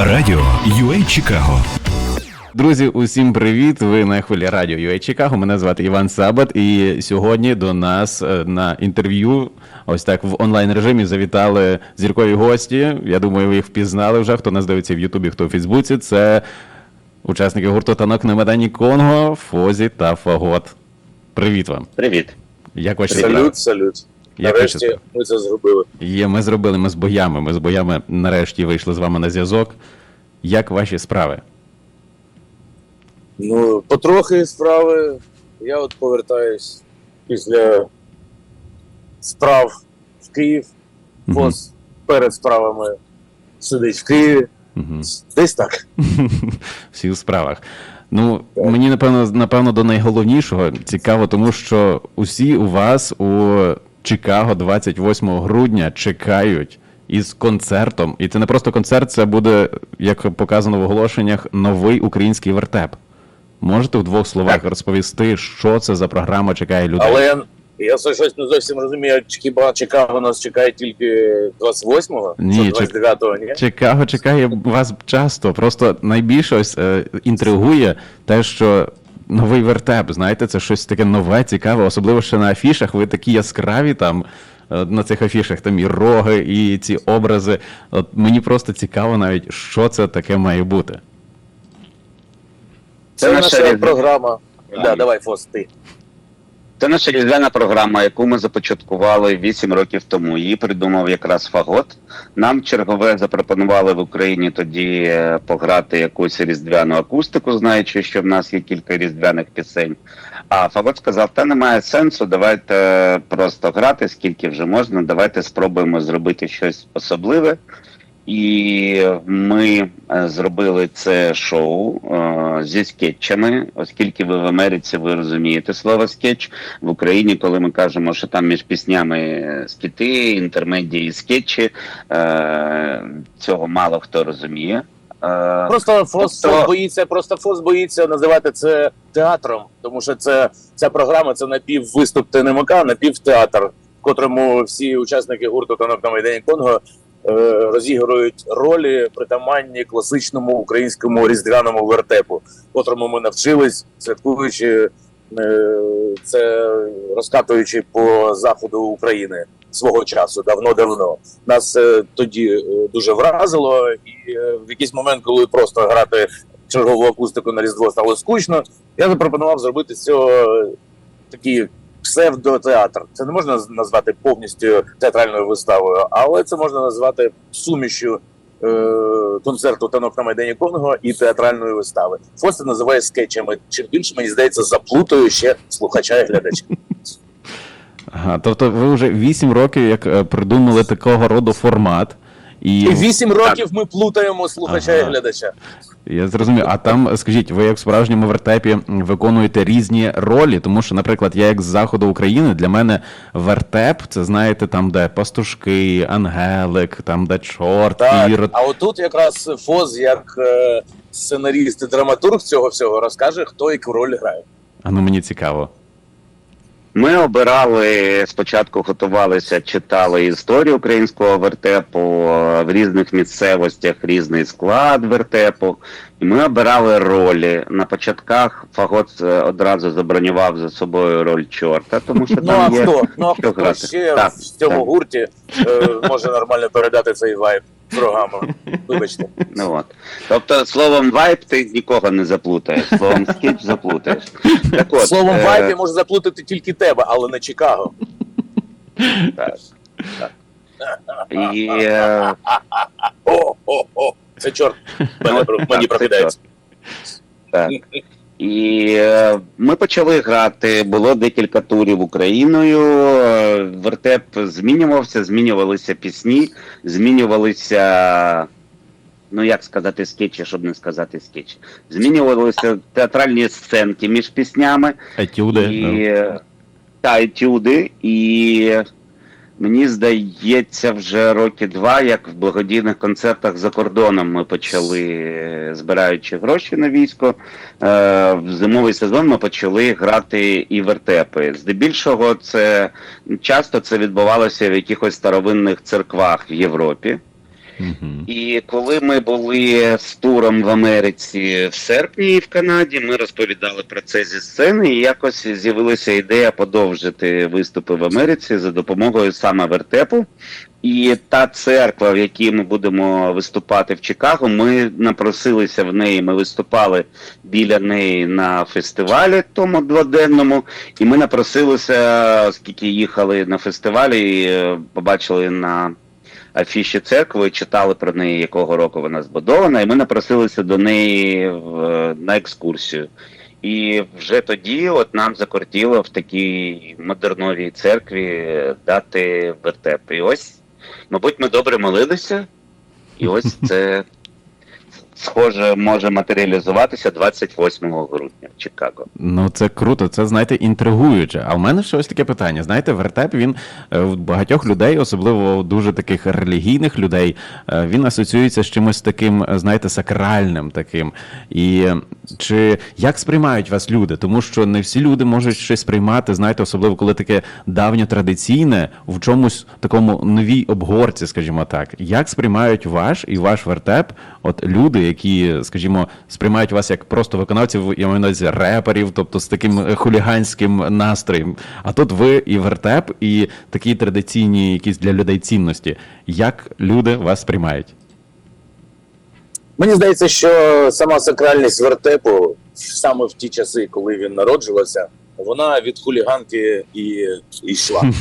Радіо UA Чикаго. Друзі, усім привіт! Ви на хвилі радіо UA Чикаго. Мене звати Іван Сабат. І сьогодні до нас е, на інтерв'ю, ось так в онлайн режимі завітали зіркові гості. Я думаю, ви їх впізнали вже. Хто нас дивиться в Ютубі, хто в Фейсбуці. Це учасники гурту танок на Медані Конго, Фозі та Фагот. Привіт вам! Привіт. Як ваші справи? Салют, салют. Як Нарешті справи? ми це зробили. Є, ми зробили, ми з боями. Ми з боями нарешті вийшли з вами на зв'язок. Як ваші справи? Ну, потрохи справи. Я от повертаюсь після справ в Київ. Фос перед справами сидить в Києві. Десь так. всі у справах. Ну, мені напевно, напевно, до найголовнішого цікаво, тому що усі у вас у Чикаго 28 грудня чекають із концертом. І це не просто концерт, це буде, як показано в оголошеннях, новий український вертеп. Можете в двох словах розповісти, що це за програма чекає людей? Але я, я щось не зовсім розумію, хіба Чикаго нас чекає тільки 28-го? Ні, 29-го, ні? Чикаго чекає вас часто. Просто найбільше ось е, інтригує те, що новий вертеп, знаєте, це щось таке нове, цікаве, особливо ще на афішах. Ви такі яскраві там. е, На цих афішах там і роги, і ці образи. От мені просто цікаво навіть, що це таке має бути. Це, Це наша наша програма. Да. Да, давай, Фос, ти. Це наша різдвяна програма, яку ми започаткували 8 років тому. Її придумав якраз Фагот. Нам чергове запропонували в Україні тоді е, пограти якусь різдвяну акустику, знаючи, що в нас є кілька різдвяних пісень. А Фагот сказав: та немає сенсу, давайте просто грати, скільки вже можна. Давайте спробуємо зробити щось особливе. І ми е, зробили це шоу е, зі скетчами, оскільки ви в Америці ви розумієте слово скетч в Україні, коли ми кажемо, що там між піснями скіти, інтермедії, скетчі, е, цього мало хто розуміє. Е, Просто Фос, Тобто- боїться, просто Фос боїться називати це театром, тому що це ця програма це напіввиступ ТНМК, напівтеатр, в котрому всі учасники гурту танок на Майдані Конго розігрують ролі притаманні класичному українському різдвяному вертепу, котрому ми навчились, святкуючи е, це, розкатуючи по заходу України свого часу, давно-давно. Нас е, тоді е, дуже вразило, і е, в якийсь момент, коли просто грати чергову акустику на Різдво стало скучно, я запропонував зробити з цього е, такий псевдотеатр. Це не можна назвати повністю театральною виставою, але це можна назвати сумішю е, концерту танок на Майдані Конго і театральної вистави. Фост це називає скетчами. Чим більше, мені здається, заплутаю ще слухача і глядача. Ага, тобто ви вже 8 років як е, придумали такого роду формат. І вісім років ми плутаємо слухача і глядача. Я зрозумів. А там, скажіть, ви як в справжньому вертепі виконуєте різні ролі, тому що, наприклад, я як з заходу України, для мене вертеп це знаєте, там, де пастушки, ангелик, там, де чорт, Так, а отут якраз Фоз, як е, сценаріст і драматург цього всього, розкаже, хто яку роль грає. А ну мені цікаво. Ми обирали спочатку, готувалися, читали історію українського вертепу в різних місцевостях, різний склад вертепу. І ми обирали ролі. На початках Фагот е, одразу забронював за собою роль чорта, тому що Ну а є хто? Ну а хто грати. ще Так, в цьому так. гурті е, може нормально передати цей вайб програму? Вибачте. Ну, от. Тобто словом вайб ти нікого не заплутаєш, словом скетч заплутаєш. Так от, Словом, е, вайб я можу заплутати тільки тебе, але не Чикаго. так, так. І, е, О, о, о, це чорт мене, Ну, мені прокидається. Так. І е, ми почали грати. Було декілька турів Україною. Вертеп змінювався, змінювалися пісні, змінювалися. Ну, як сказати скетчі, щоб не сказати скетчі. Змінювалися театральні сценки між піснями Етюди. і ну. е, та етюди. І мені здається, вже роки два, як в благодійних концертах за кордоном ми почали, збираючи гроші на військо. е, В зимовий сезон ми почали грати і вертепи. Здебільшого, це часто це відбувалося в якихось старовинних церквах в Європі. І коли ми були з туром в Америці в серпні і в Канаді, ми розповідали про це зі сцени, і якось з'явилася ідея подовжити виступи в Америці за допомогою саме вертепу. І та церква, в якій ми будемо виступати в Чикаго, ми напросилися в неї. Ми виступали біля неї на фестивалі тому дводенному. І ми напросилися, оскільки їхали на фестивалі, е, побачили на афіші церкви, читали про неї, якого року вона збудована, і ми напросилися до неї в, на екскурсію. І вже тоді от нам закортіло в такій модерновій церкві дати вертеп. І ось, мабуть, ми добре молилися, і ось це схоже може матеріалізуватися 28 грудня в Чикаго. Ну, це круто, це знаєте, інтригуюче. А в мене ще ось таке питання. Знаєте, вертеп він е, в багатьох людей, особливо дуже таких релігійних людей, е, він асоціюється з чимось таким, е, знаєте, сакральним таким. І чи як сприймають вас люди? Тому що не всі люди можуть щось сприймати, знаєте, особливо коли таке давньотрадиційне в чомусь такому новій обгорці, скажімо так. Як сприймають ваш і ваш вертеп, от люди, які, скажімо, сприймають вас як просто виконавців, я маю на увазі реперів, тобто з таким е, хуліганським настроєм. А тут ви і вертеп, і такі традиційні якісь для людей цінності. Як люди вас сприймають? Мені здається, що сама сакральність вертепу саме в ті часи, коли він народжувався, вона від хуліганки і, і йшла.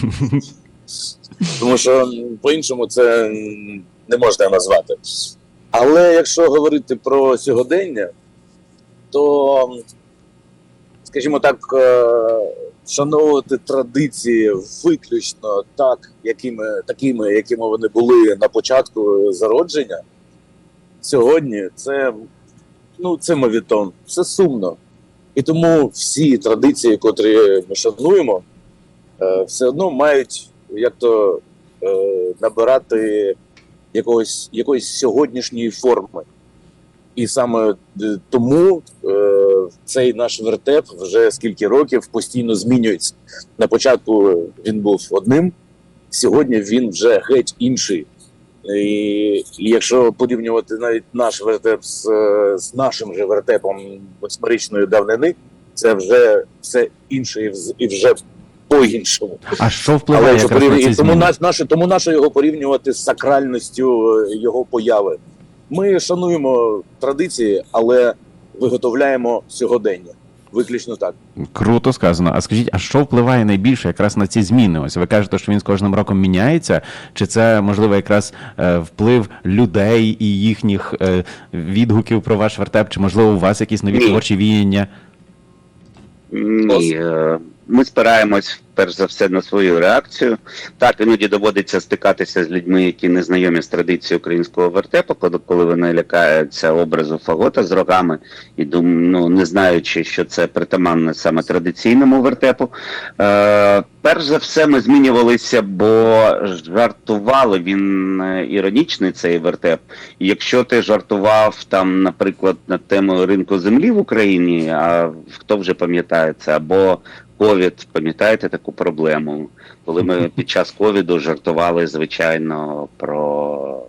Тому що по-іншому це не можна назвати. Але якщо говорити про сьогодення, то, скажімо так, е, вшановувати традиції виключно так, якими, такими, якими вони були на початку зародження, сьогодні це, ну, це мовітон, це сумно. І тому всі традиції, котрі ми шануємо, е, все одно мають як то е, набирати якогось, якоїсь сьогоднішньої форми. І саме е, тому е, цей наш вертеп вже скільки років постійно змінюється. На початку він був одним, сьогодні він вже геть інший. І, і якщо порівнювати навіть наш вертеп з, е, з нашим же вертепом восьмирічної давнини, це вже все інше і вже по-іншому. А що впливає якщо якраз на ці тому зміни? наш, наше, тому наше його порівнювати з сакральністю е, його появи. Ми шануємо традиції, але виготовляємо сьогодення. Виключно так. Круто сказано. А скажіть, а що впливає найбільше якраз на ці зміни? Ось ви кажете, що він з кожним роком міняється. Чи це можливо якраз е, вплив людей і їхніх е, відгуків про ваш вертеп? Чи можливо у вас якісь нові Ні. творчі віяння? Ні, ми спираємось перш за все на свою реакцію. Так, іноді доводиться стикатися з людьми, які не знайомі з традицією українського вертепу, коли, вони лякаються образу фагота з рогами і дум, ну, не знаючи, що це притаманне саме традиційному вертепу. Е, перш за все, ми змінювалися, бо жартували він е, іронічний цей вертеп. І якщо ти жартував там, наприклад, над темою ринку землі в Україні, а хто вже пам'ятає це, або ковід, пам'ятаєте таку проблему? Коли ми під час ковіду жартували, звичайно, про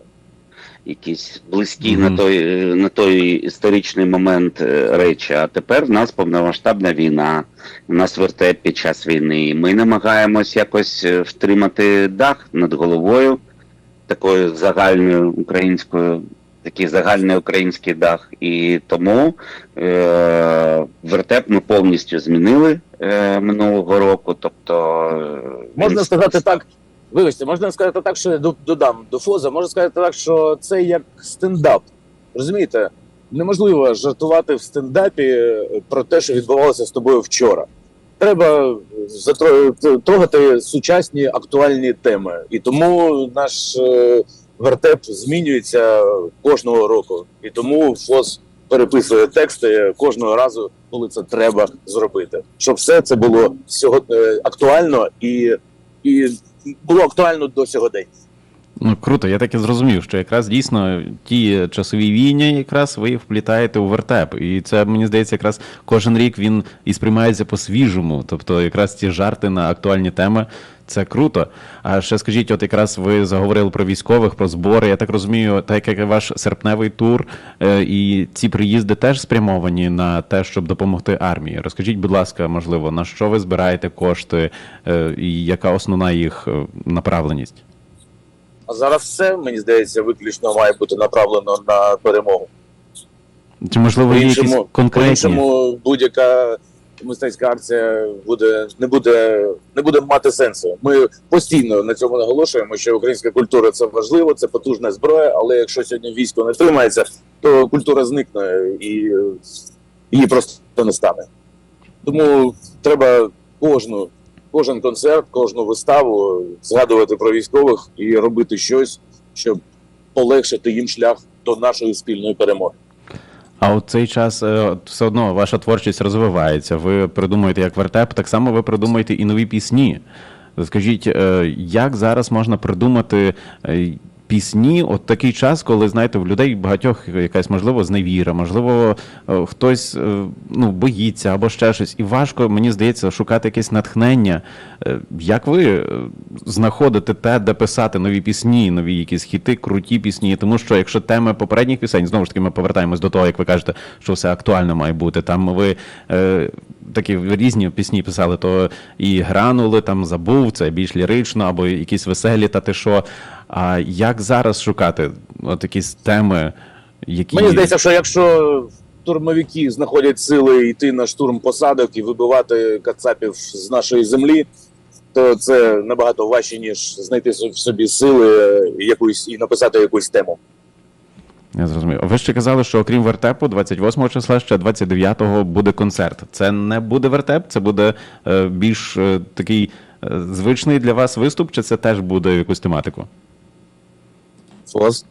якісь близькі Мгм. на той на той історичний момент е, речі. А тепер в нас повномасштабна війна, у нас вертеп під час війни. Ми намагаємось якось е, втримати дах над головою такою загальною українською, такий загальний український дах. І тому е, вертеп ми повністю змінили е, минулого року. Тобто е, Можна він- сказати так. Вибачте, можна сказати так, що я додам до Фоза, можна сказати так, що це як стендап. Розумієте, неможливо жартувати в стендапі е, про те, що відбувалося з тобою вчора. Треба затро- трогати сучасні актуальні теми. І тому наш е, вертеп змінюється кожного року. І тому ФОЗ переписує тексти кожного разу, коли це треба зробити. Щоб все це було сьогодні актуально і, і було актуально до сьогодення. Ну круто, я так і зрозумів, що якраз дійсно ті часові війня, якраз ви вплітаєте у вертеп. І це мені здається, якраз кожен рік він і сприймається по-свіжому. Тобто, якраз ці жарти на актуальні теми. Це круто. А ще скажіть, от якраз ви заговорили про військових, про збори. Я так розумію, так як ваш серпневий тур, е, і ці приїзди теж спрямовані на те, щоб допомогти армії. Розкажіть, будь ласка, можливо, на що ви збираєте кошти, е, і яка основна їх е, направленість? А зараз все, мені здається, виключно має бути направлено на перемогу. Чи можливо є якісь конкретні? по-іншому будь-яка мистецька акція буде не буде не буде мати сенсу. Ми постійно на цьому наголошуємо, що українська культура це важливо, це потужна зброя. Але якщо сьогодні військо не тримається, то культура зникне і її просто не стане. Тому треба кожну, кожен концерт, кожну виставу згадувати про військових і робити щось, щоб полегшити їм шлях до нашої спільної перемоги. А у цей час е, все одно ваша творчість розвивається. Ви придумуєте як вертеп, так само ви придумуєте і нові пісні. Скажіть, е, як зараз можна придумати е, пісні от такий час, коли знаєте, в людей багатьох якась можливо зневіра, можливо, е, хтось е, ну боїться або ще щось, і важко, мені здається, шукати якесь натхнення. Е, Як ви знаходите те, де писати нові пісні, нові якісь хіти, круті пісні? Тому що якщо теми попередніх пісень, знову ж таки, ми повертаємось до того, як ви кажете, що все актуально має бути. Там ви е, такі різні пісні писали, то і гранули, там забув, це більш лірично, або якісь веселі, та ти що. А як зараз шукати от якісь теми, які Мені здається, що якщо штурмовики знаходять сили йти на штурм посадок і вибивати кацапів з нашої землі, то це набагато важче, ніж знайти в собі сили е, якусь і написати якусь тему. Я зрозумів. Ви ще казали, що окрім вертепу, 28 числа, ще 29-го буде концерт. Це не буде вертеп, це буде е, більш е, такий е, звичний для вас виступ, чи це теж буде якусь тематику? Фоз.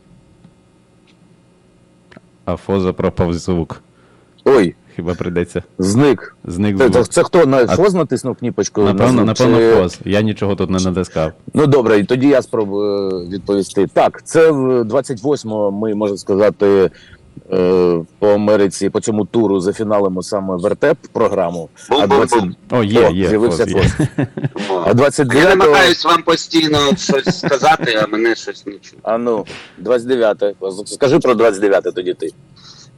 А Фоза пропав звук. Ой, Хіба прийдеться зник. зник Це, звук. це хто на А- фоз натиснув кніпочку? Напевно, на звук? напевно, Чи- Фоз. Я нічого тут не натискав. Ну добре, і тоді я спробую відповісти. Так, це в 28-го ми можемо сказати. Е, По Америці по цьому туру зафіналимо саме вертеп програму. А 20... О, є, О, є. з'явився. А Я 29-го... намагаюсь вам постійно щось сказати, а мене щось не чути. А ну, 29-те. Скажи про 29-те тоді ти.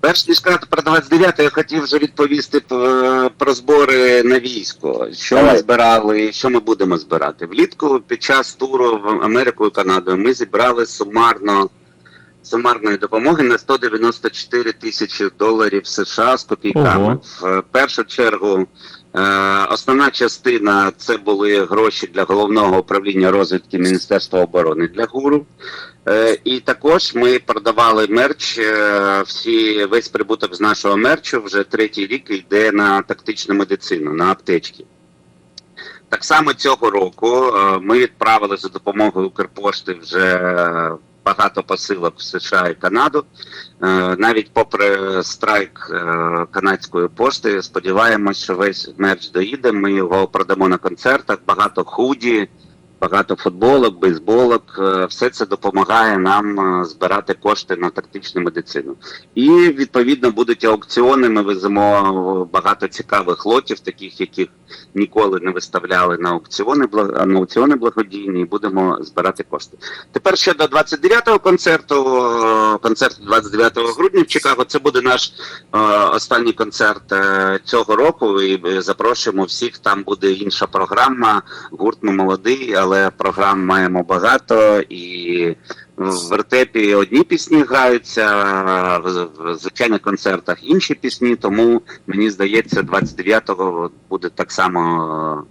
Перш ніж сказати про 29 я хотів вже відповісти про збори на військо. Що ми збирали, і що ми будемо збирати. Влітку під час туру в Америку і Канаду ми зібрали сумарно сумарної допомоги на 194 тисячі доларів США з копійками. Ого. В першу чергу е, основна частина це були гроші для головного управління розвідки Міністерства оборони для ГУРу. Е, І також ми продавали мерч. е, Всі весь прибуток з нашого мерчу вже третій рік йде на тактичну медицину, на аптечки. Так само цього року ми відправили за допомогою Укрпошти вже багато посилок в США і Канаду. Е, Навіть попри страйк е, канадської пошти, сподіваємось, що весь мерч доїде. Ми його продамо на концертах. Багато худі, багато футболок, бейсболок. Е, Все це допомагає нам е, збирати кошти на тактичну медицину. І відповідно будуть аукціони. Ми веземо багато цікавих лотів, таких яких ніколи не виставляли на аукціони, на аукціони благодійні, і будемо збирати кошти. Тепер щодо 29-го концерту, е, концерту 29 грудня в Чикаго, це буде наш останній концерт цього року. І запрошуємо всіх. Там буде інша програма. Гурт ми молодий, але програм маємо багато і. В вертепі одні пісні граються, в звичайних концертах інші пісні, тому мені здається, 29-го буде так само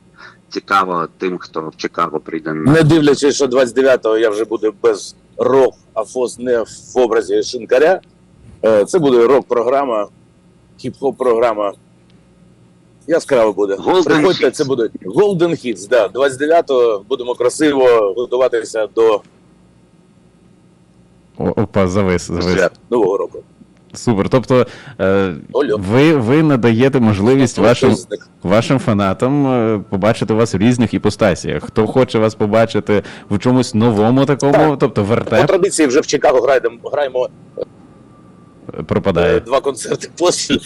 цікаво тим, хто в Чикаго прийде Не дивлячись, що 29-го я вже буду без рок, а фоз не в образі шинкаря. Е, Це буде рок-програма, хіп-хоп програма. Яскраво буде. Golden Приходьте, Hits. це буде Golden Hits, да. 29-го будемо красиво готуватися до О, Опа, завис, завис. свят Нового року. Супер. Тобто е, ви, ви надаєте можливість вашим, Хтось зник. вашим фанатам е, побачити вас в різних іпостасіях. Хто хоче вас побачити в чомусь новому такому, Так. тобто По вертеп традиції вже в Чикаго граємо, граємо е, пропадає. два концерти поспіль.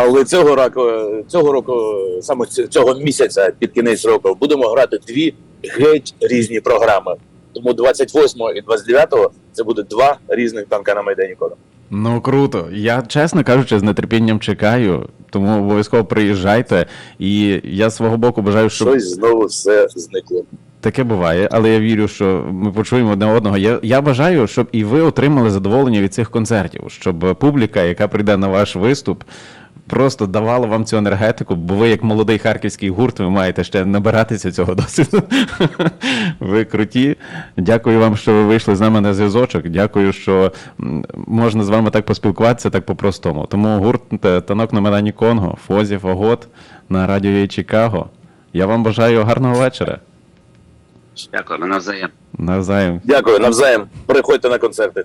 Але цього року, цього року, саме цього місяця, під кінець року, будемо грати дві геть різні програми. Тому 28 і 29 це буде два різних танка на Майдані Кода. Ну круто. Я чесно кажучи, з нетерпінням чекаю, тому обов'язково приїжджайте. І я з свого боку бажаю, щоб Щось знову все зникло. таке буває, але я вірю, що ми почуємо одне одного. Я, я бажаю, щоб і ви отримали задоволення від цих концертів, щоб публіка, яка прийде на ваш виступ. Просто давала вам цю енергетику, бо ви, як молодий харківський гурт, ви маєте ще набиратися цього досвіду. Ви круті. Дякую вам, що ви вийшли з нами на зв'язочок. Дякую, що можна з вами так поспілкуватися, так по-простому. Тому гурт е, танок на Медані Конго, Фозі Фагот на радіо «Є Чикаго. Я вам бажаю гарного вечора. Дякую, навзаєм. Навзаєм. Дякую, навзаєм. Приходьте на концерти.